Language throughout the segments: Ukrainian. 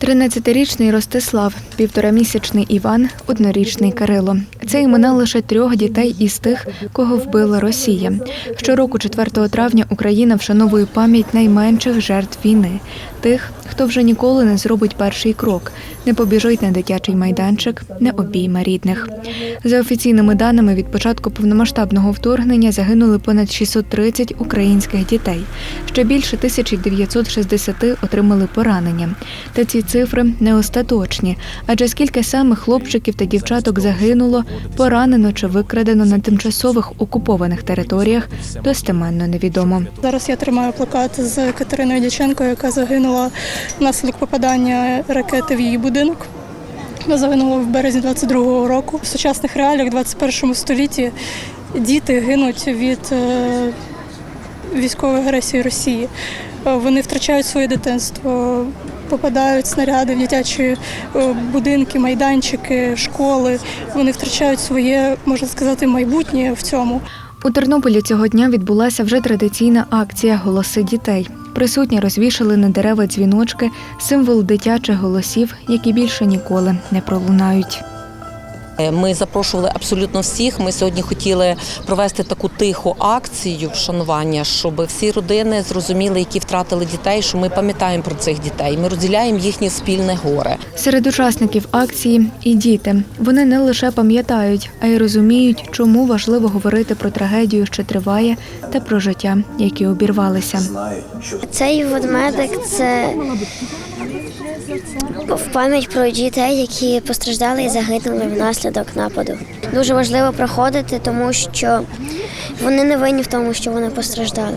13-річний Ростислав, півторамісячний Іван, однорічний Кирило. Це імена лише трьох дітей із тих, кого вбила Росія. Щороку, 4 травня, Україна вшановує пам'ять найменших жертв війни, тих, хто вже ніколи не зробить перший крок, не побіжить на дитячий майданчик, не обійме рідних. За офіційними даними, від початку повномасштабного вторгнення загинули понад 630 українських дітей. Ще більше 1960 отримали поранення. Та ці цифри не остаточні, адже скільки саме хлопчиків та дівчаток загинуло, поранено чи викрадено на тимчасових окупованих територіях, достеменно невідомо. Зараз я тримаю плакат з Катериною Дяченко, яка загинула внаслідок попадання ракети в її будинок. Вона загинула в березні 22-го року. В сучасних реаліях 21 столітті діти гинуть від е, військової агресії Росії. Е, Вони втрачають своє дитинство, попадають снаряди в дитячі е, будинки, майданчики, школи. Вони втрачають своє, можна сказати, майбутнє в цьому. У Тернополі цього дня відбулася вже традиційна акція Голоси дітей. Присутні розвішали на дерева дзвіночки, символ дитячих голосів, які більше ніколи не пролунають. Е, Ми запрошували абсолютно всіх. Ми сьогодні хотіли провести таку тиху акцію вшанування, щоб всі родини зрозуміли, які втратили дітей, що ми пам'ятаємо про цих дітей. Ми розділяємо їхнє спільне горе. Серед учасників акції і діти. Вони не лише пам'ятають, а й розуміють, чому важливо говорити про трагедію, що триває, та про життя, які обірвалися. Цей ведмедик це в пам'ять про дітей, які постраждали і загинули внаслідок нападу. Дуже важливо проходити, тому що вони не винні в тому, що вони постраждали.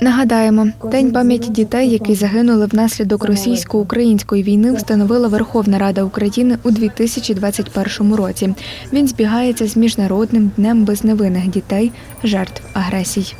Нагадаємо, День пам'яті дітей, які загинули внаслідок російсько-української війни, встановила Верховна Рада України у 2021 році. Він збігається з міжнародним днем безневинних дітей, жертв агресій.